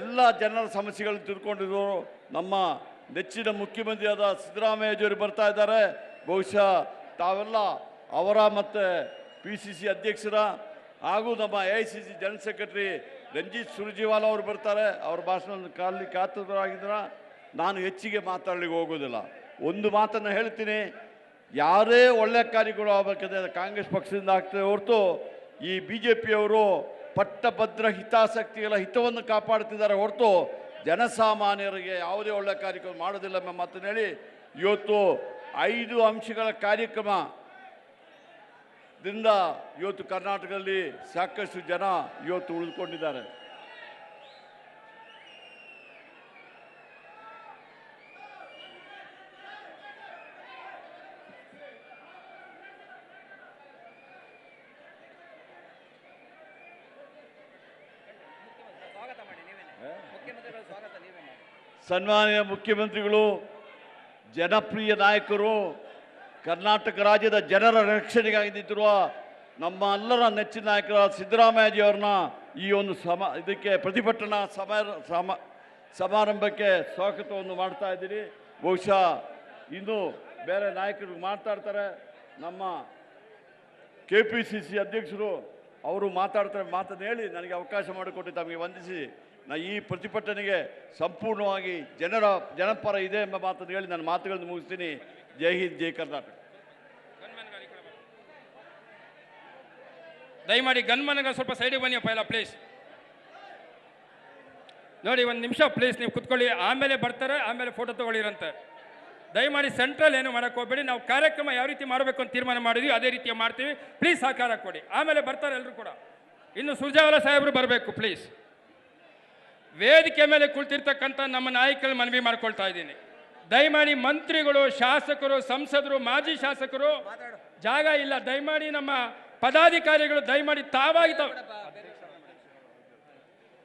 ಎಲ್ಲ ಜನರ ಸಮಸ್ಯೆಗಳನ್ನು ತಿಳ್ಕೊಂಡಿರೋರು ನಮ್ಮ ನೆಚ್ಚಿನ ಮುಖ್ಯಮಂತ್ರಿಯಾದ ಸಿದ್ದರಾಮಯ್ಯಜಿಯವರು ಬರ್ತಾ ಇದ್ದಾರೆ. ಬಹುಶಃ ತಾವೆಲ್ಲ ಅವರ ಮತ್ತು ಪಿ ಸಿ ಸಿ ಅಧ್ಯಕ್ಷರ ಹಾಗೂ ನಮ್ಮ A I C C general secretary Ranjit Surjewala ಅವರು ಬರ್ತಾರೆ. ಅವ್ರ ಭಾಷಣ ಕಾಲಿ ಕಾತುರಾಗಿದ್ರ ನಾನು ಹೆಚ್ಚಿಗೆ ಮಾತಾಡಲಿಕ್ಕೆ ಹೋಗೋದಿಲ್ಲ. ಒಂದು ಮಾತನ್ನು ಹೇಳ್ತೀನಿ. ಯಾರೇ ಒಳ್ಳೆ ಕಾರ್ಯಗಳು ಆಗಬೇಕಾದ್ರೆ ಕಾಂಗ್ರೆಸ್ ಪಕ್ಷದಿಂದ ಆಗ್ತದೆ ಹೊರತು ಈ ಬಿ ಜೆ ಪಿಯವರು ಪಟ್ಟಭದ್ರ ಹಿತಾಸಕ್ತಿಗಳ ಹಿತವನ್ನು ಕಾಪಾಡ್ತಿದ್ದಾರೆ ಹೊರತು ಜನಸಾಮಾನ್ಯರಿಗೆ ಯಾವುದೇ ಒಳ್ಳೆ ಕಾರ್ಯಕ್ರಮ ಮಾಡೋದಿಲ್ಲ ಎಂಬ ಮಾತನ್ನು ಹೇಳಿ, ಇವತ್ತು ಐದು ಅಂಶಗಳ ಕಾರ್ಯಕ್ರಮ ದಿಂದ ಇವತ್ತು ಕರ್ನಾಟಕದಲ್ಲಿ ಸಾಕಷ್ಟು ಜನ ಇವತ್ತು ಉಳಿದುಕೊಂಡಿದ್ದಾರೆ. ಸನ್ಮಾನ್ಯ ಮುಖ್ಯಮಂತ್ರಿಗಳು, ಜನಪ್ರಿಯ ನಾಯಕರು, ಕರ್ನಾಟಕ ರಾಜ್ಯದ ಜನರ ರಕ್ಷಣೆಗಾಗಿ ನಿಂತಿರುವ ನಮ್ಮ ಎಲ್ಲರ ನೆಚ್ಚಿನ ನಾಯಕರಾದ ಸಿದ್ದರಾಮಯ್ಯಜಿಯವ್ರನ್ನ ಈ ಒಂದು ಸಮ, ಇದಕ್ಕೆ ಪ್ರತಿಭಟನಾ ಸಮ ಸಮಾರಂಭಕ್ಕೆ ಸ್ವಾಗತವನ್ನು ಮಾಡ್ತಾ ಇದ್ದೀರಿ ಬಹುಶಃ ಇನ್ನು ಬೇರೆ ನಾಯಕರು ಮಾತಾಡ್ತಾರೆ. ನಮ್ಮ ಕೆ ಪಿ ಸಿ ಸಿ ಅಧ್ಯಕ್ಷರು ಅವರು ಮಾತಾಡ್ತಾರೆ ಮಾತನ್ನು ಹೇಳಿ ನನಗೆ ಅವಕಾಶ ಮಾಡಿಕೊಟ್ಟು ತಮಗೆ ವಂದಿಸಿ. ನಾ ಈ ಪ್ರತಿಭಟನೆಗೆ ಸಂಪೂರ್ಣವಾಗಿ ಜನರ ಜನಪರ ಇದೆ ಎಂಬ ಮಾತನ್ನು ಹೇಳಿ ನನ್ನ ಮಾತುಗಳನ್ನು ಮುಗಿಸ್ತೀನಿ. ಜೈ ಹಿಂದ್, ಜೈ ಕರ್ನಾಟಕ. ದಯಮಾಡಿ ಗನ್ಮನ್ಗೆ ಸ್ವಲ್ಪ ಸೈಡಿಗೆ ಬನ್ನಿ ಪೈಲ ಪ್ಲೀಸ್ ನೋಡಿ, ಒಂದು ನಿಮಿಷ ಪ್ಲೀಸ್ ನೀವು ಕುತ್ಕೊಳ್ಳಿ. ಆಮೇಲೆ ಬರ್ತಾರೆ, ಆಮೇಲೆ ಫೋಟೋ ತಗೊಳ್ಳಿರಂತೆ. ದಯಮಾಡಿ ಸೆಂಟ್ರಲ್ ಏನು ಮಾಡಕ್ಕೆ ಹೋಗಬೇಡಿ. ನಾವು ಕಾರ್ಯಕ್ರಮ ಯಾವ ರೀತಿ ಮಾಡಬೇಕು ಅಂತ ತೀರ್ಮಾನ ಮಾಡಿದ್ವಿ ಅದೇ ರೀತಿ ಮಾಡ್ತೀವಿ. ಪ್ಲೀಸ್ ಸಹಕಾರ ಕೊಡಿ. ಆಮೇಲೆ ಬರ್ತಾರೆ ಎಲ್ಲರೂ ಕೂಡ. ಇನ್ನು ಸುರ್ಜಾವಲ ಸಾಹೇಬರು ಬರಬೇಕು ಪ್ಲೀಸ್ ವೇದಿಕೆ ಮೇಲೆ ಕುಳಿತಿರ್ತಕ್ಕಂಥ ನಮ್ಮ ನಾಯಕರು ಮನವಿ ಮಾಡ್ಕೊಳ್ತಾ ಇದ್ದೀನಿ. ದಯಮಾಡಿ ಮಂತ್ರಿಗಳು ಶಾಸಕರು ಸಂಸದರು ಮಾಜಿ ಶಾಸಕರು ಜಾಗ ಇಲ್ಲ. ದಯಮಾಡಿ ನಮ್ಮ ಪದಾಧಿಕಾರಿಗಳು ದಯಮಾಡಿ ತಾವಾಗಿ ತಾವು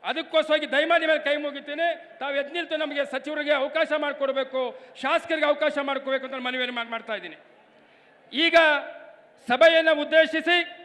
ಅದಕ್ಕೋಸ್ಕರವಾಗಿ ದಯಮಾಡಿ ಮೇಲೆ ಕೈ ಮುಗಿತೀನಿ. ತಾವು ಎದ್ದು ನಮಗೆ ಸಚಿವರಿಗೆ ಅವಕಾಶ ಮಾಡಿಕೊಡ್ಬೇಕು, ಶಾಸಕರಿಗೆ ಅವಕಾಶ ಮಾಡಿಕೊಡ್ಬೇಕು ಅಂತ ಮನವಿಯನ್ನು ಮಾಡ್- ಮಾಡ್ತಾ ಇದ್ದೀನಿ. ಈಗ ಸಭೆಯನ್ನು ಉದ್ದೇಶಿಸಿ